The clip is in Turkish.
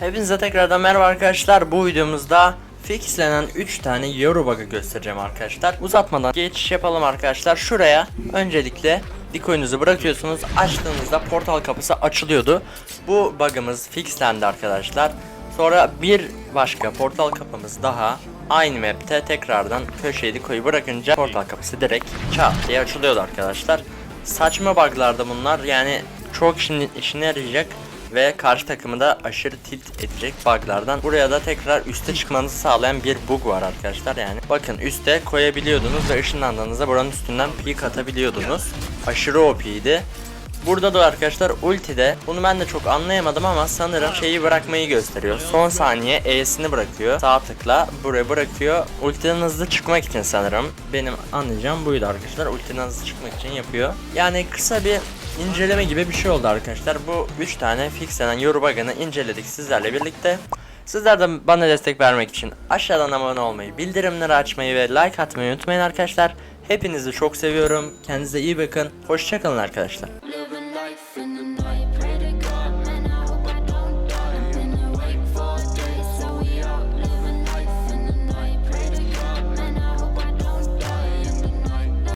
Hepinize tekrardan merhaba arkadaşlar. Bu videomuzda fixlenen 3 tane Euro bug'ı göstereceğim arkadaşlar. Uzatmadan geçiş yapalım arkadaşlar. Şuraya öncelikle Bitcoin'inizi bırakıyorsunuz. Açtığınızda portal kapısı açılıyordu. Bu bug'ımız fixlendi arkadaşlar. Sonra bir başka portal kapımız daha aynı map'te tekrardan köşeyi Diko'yu bırakınca portal kapısı direkt çat diye açılıyordu arkadaşlar. Saçma bug'lardı bunlar yani çok işin, işine yarayacak ve karşı takımı da aşırı tilt edecek buglardan. Buraya da tekrar üste çıkmanızı sağlayan bir bug var arkadaşlar yani. Bakın üste koyabiliyordunuz ve ışınlandığınızda buranın üstünden peek atabiliyordunuz. Aşırı OP'ydi. Burada da arkadaşlar ultide bunu ben de çok anlayamadım ama sanırım şeyi bırakmayı gösteriyor. Son saniye E'sini bırakıyor. Sağ tıkla buraya bırakıyor. Ultiden hızlı çıkmak için sanırım. Benim anlayacağım buydu arkadaşlar. Ultiden hızlı çıkmak için yapıyor. Yani kısa bir inceleme gibi bir şey oldu arkadaşlar. Bu 3 tane fixlenen Yorubaga'nı inceledik sizlerle birlikte. Sizler de bana destek vermek için aşağıdan abone olmayı, bildirimleri açmayı ve like atmayı unutmayın arkadaşlar. Hepinizi çok seviyorum. Kendinize iyi bakın. Hoşçakalın arkadaşlar.